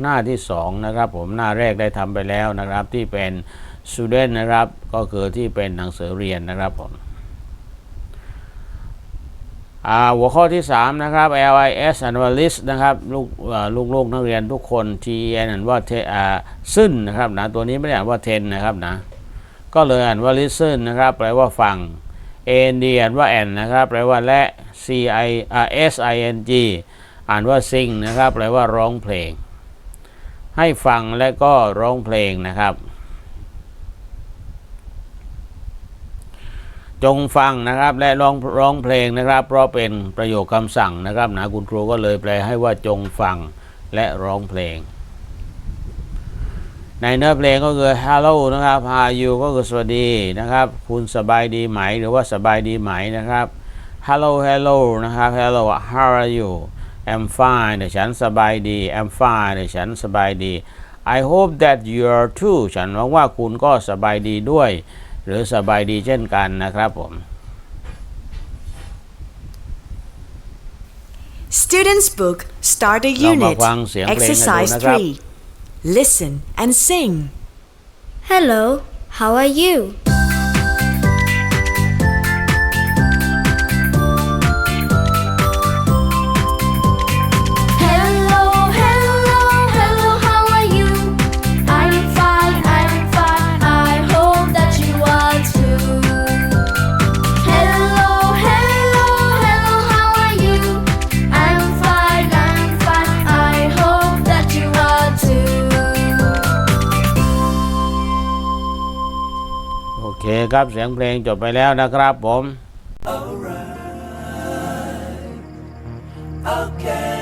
หน้าที่สองนะครับผมหน้าแรกได้ทำไปแล้วนะครับที่เป็น student นะครับก็คือที่เป็นหนังสือเรียนนะครับผมหัวข้อที่ 3 นะครับ LIS Analyst นะครับลูกเอ่อลูกนักเรียนทุกคน TN อ่านว่าเทอ่าซึ่นนะครับนะตัวนี้ไม่ได้อ่านว่า ten นะครับนะก็เลยอ่านว่า listen นะครับแปลว่าฟัง AND อ่านว่า and นะครับแปลว่าและ C I S I N G อ่านว่า sing นะครับแปลว่าร้องเพลง ให้ฟังและก็ร้องเพลงนะครับ จงฟังนะครับและร้องร้องเพลงนะครับ เพราะเป็นประโยคคำสั่งนะครับนะคุณครูก็เลยแปลให้ว่าจงฟังและร้องเพลง ในเนื้อเพลงก็คือ hello นะครับ how are you ก็คือสวัสดีนะครับ คุณสบายดีไหมหรือว่าสบายดีไหมนะครับ hello hello นะครับ hello how are you I'm fine ฉันสบายดี I'm fine ฉันสบายดี I hope that you are too ฉันหวังว่าคุณก็สบายดีด้วย หรือสบายดีเช่นกันนะครับผม Students' Book, Start a เรามา Unit. ฟังเสียงเพลงกันดู Exercise นะครับ 3. Listen and sing. Hello, how are you? เคครับเสียงเพลงจบไปแล้วนะครับผม Okay.